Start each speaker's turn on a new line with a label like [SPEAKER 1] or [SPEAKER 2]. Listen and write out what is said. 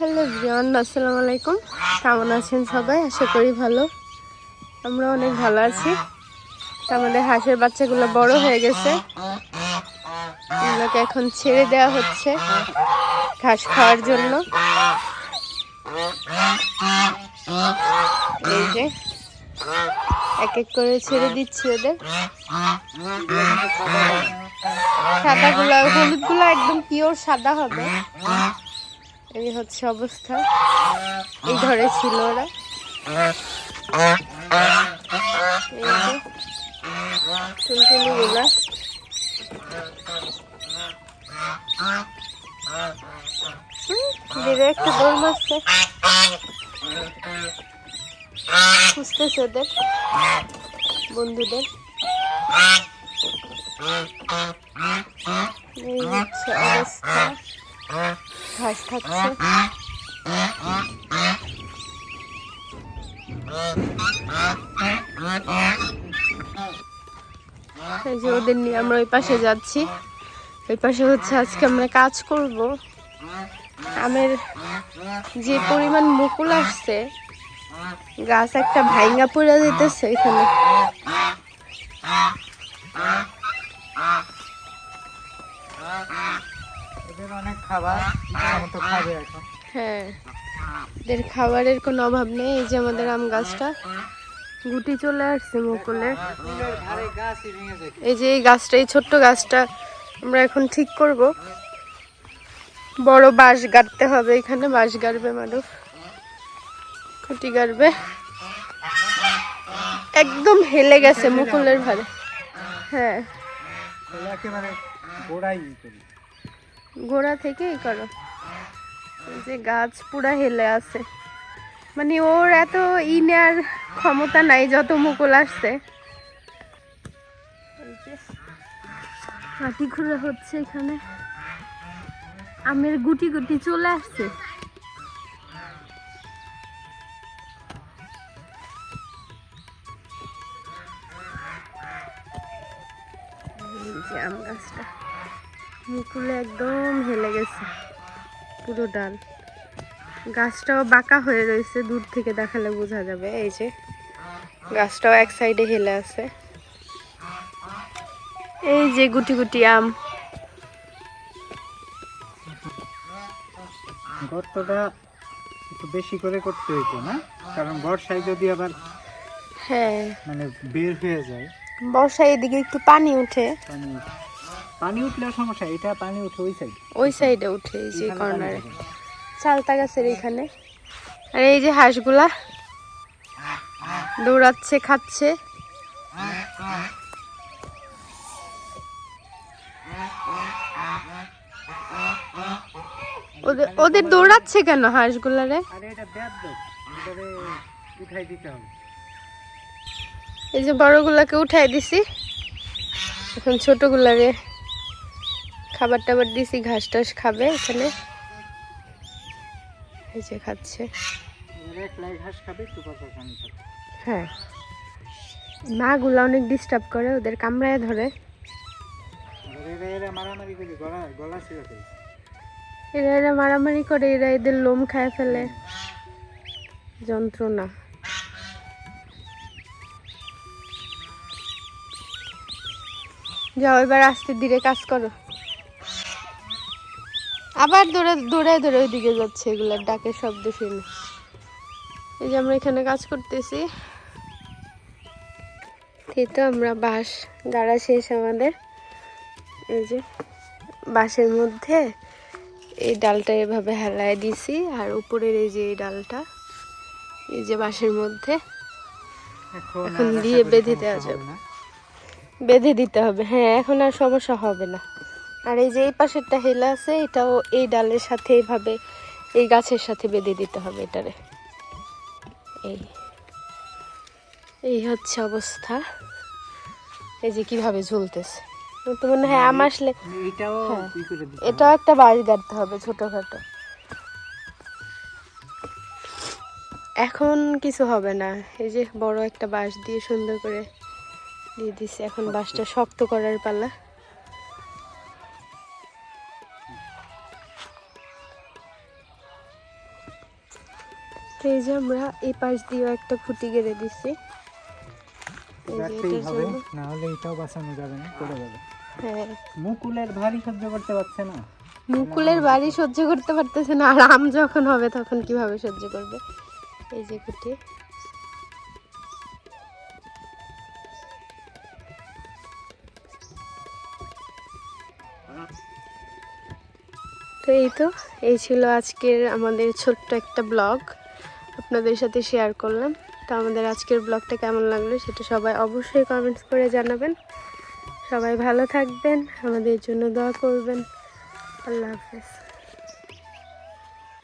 [SPEAKER 1] Hello Riyan আসসালামু আলাইকুম। কেমন আছেন সবাই? আশা করি ভালো। আমরা অনেক ভালো আছি। আমাদের হাঁসের বাচ্চাগুলো বড় হয়ে গেছে। এগুলোকে এখন ছেড়ে দেওয়া হচ্ছে ঘাস খাওয়ার জন্য। এই যে, এক এক করে ছেড়ে দিচ্ছি ওদের। সাদাগুলো, হলুদগুলো একদম পিওর সাদা হবে। এই হচ্ছে অবস্থা। এই ঘরে ছিল ওরা। এই যে টুনটুনিগুলা দিদি একটা দৌড় মারছে। খুঁজতেছে ওদের, বন্ধুদের। এই হচ্ছে অবস্থা। ঘাস খাচ্ছে এই যে ওদের নিয়ে আমরা ওই পাশে যাচ্ছি। ওই পাশে হচ্ছে আজকে আমরা কাজ করব। আমের যে পরিমাণ মুকুল আসছে, গাছ একটা ভাইঙ্গা পড়ে যেতেছে এখানে।
[SPEAKER 2] এদের অনেক খাবার মতো খাবে এখন।
[SPEAKER 1] হ্যাঁ। এদের খাবারের কোনো অভাব নেই এই যে আমাদের আম গাছটা। গুটি চলে আসছে মুকুলের। এই যে এই গাছটা এই ছোট্ট গাছটা আমরা এখন ঠিক করব। বড় বাঁশ গাড়তে হবে এখানে বাঁশ গাড়বে মারুফ। খুঁটি গাড়বে। একদম হেলে গেছে মুকুলের ভারে হ্যাঁ।
[SPEAKER 2] একেবারে গোড়াই করি
[SPEAKER 1] গোড়া থেকেই করো। এই যে গাছ পুরা হেলে আছে। মানে ওর এত ই নেওয়ার ক্ষমতা নাই যত মুকুল আসছে। মাটি খুঁড়ে হচ্ছে এখানে। আমের গুটি গুটি চলে আসছে। আম গাছটা। মুকুলে একদম হেলে গেছে। পুরো ডাল। গাছটাও বাঁকা হয়ে রয়েছে দূর থেকে দেখালে বোঝা যাবে। এই যে গাছটাও এক সাইডে হেলে আছে। এই যে গুটি গুটি আম।
[SPEAKER 2] গর্তটা একটু বেশি করে করতে হইতো না? কারণ বর্ষায় যদি আবার
[SPEAKER 1] হ্যাঁ।
[SPEAKER 2] মানে বের হয়ে যায়।
[SPEAKER 1] বর্ষায় এদিকে একটু পানি উঠে।
[SPEAKER 2] পানি পানি উঠলেও সমস্যা এটা পানি উঠে ওই সাইড
[SPEAKER 1] ওই সাইডে উঠে এই যে কর্নারে চালতা গাছের এখানে আর এই যে হাঁসগুলা দৌড়াচ্ছে খাচ্ছে। ওদের ওদের দৌড়াচ্ছে কেন হাঁসগুলারে এই যে বড়গুলাকে উঠাই দিছি। এখন ছোটগুলারে খাবার টাবার দিছি ঘাস টাস খাবে এখানে। এই যে খাচ্ছে। হ্যাঁ। মাগুলা অনেক ডিস্টার্ব করে, ওদের কামড়ায় ধরে।
[SPEAKER 2] এরা এরা মারামারি করে,
[SPEAKER 1] এরা এদের লোম খায় ফেলে। যন্ত্রণা। যাও, এবার আসতে ধীরে কাজ করো। আবার দৌড়ে দৌড়ে দৌড়ে ওইদিকে যাচ্ছে এগুলার ডাকের শব্দ শুনে। এই যে আমরা এখানে কাজ করতেছি। এই তো আমরা বাঁশ গাড়া শেষ আমাদের। এই যে বাঁশের মধ্যে এই ডালটা এভাবে হেলায় দিছি আর উপরের এই যে এই ডালটা এই যে বাঁশের মধ্যে।
[SPEAKER 2] এখন
[SPEAKER 1] দিয়ে বেঁধে দেওয়া যাবে। বেঁধে দিতে হবে। হ্যাঁ এখন আর সমস্যা হবে না। আর এই যে এই পাশেরটা হেলা আছে এটাও এই ডালের সাথে এইভাবে এই গাছের সাথে বেঁধে দিতে হবে এটারে। এই এই হচ্ছে অবস্থা। এই যে কীভাবে ঝুলতেছে। তো মনে হয় আম আসলে
[SPEAKER 2] এইটাও
[SPEAKER 1] হ্যাঁ। এটাও একটা বাড়ি গাড়তে হবে ছোটখাটো। এখন কিছু হবে না। এই যে বড় একটা বাঁশ দিয়ে সুন্দর করে দিয়ে দিছি। এখন বাঁশটা শক্ত করার পালা। তো এই যে আমরা এই পাশ দিয়েও একটা খুঁটি গেড়ে দিচ্ছি
[SPEAKER 2] রাখতেই হবে না হলে এটাও বাঁচানো যাবে না পড়ে যাবে।
[SPEAKER 1] হ্যাঁ।
[SPEAKER 2] মুকুলের ভারী সহ্য করতে পারছে না।
[SPEAKER 1] মুকুলের বাড়ি সহ্য করতে পারতেছে না আর আম যখন হবে তখন কীভাবে সহ্য করবে? এই যে কুটি তো এই তো এই ছিল আজকের আমাদের ছোট্ট একটা ব্লগ। আপনাদের সাথে শেয়ার করলাম। তো আমাদের আজকের ব্লগটা কেমন লাগল সেটা সবাই অবশ্যই কমেন্টস করে জানাবেন। সবাই ভালো থাকবেন, আমাদের জন্য দোয়া করবেন। আল্লাহ হাফেজ।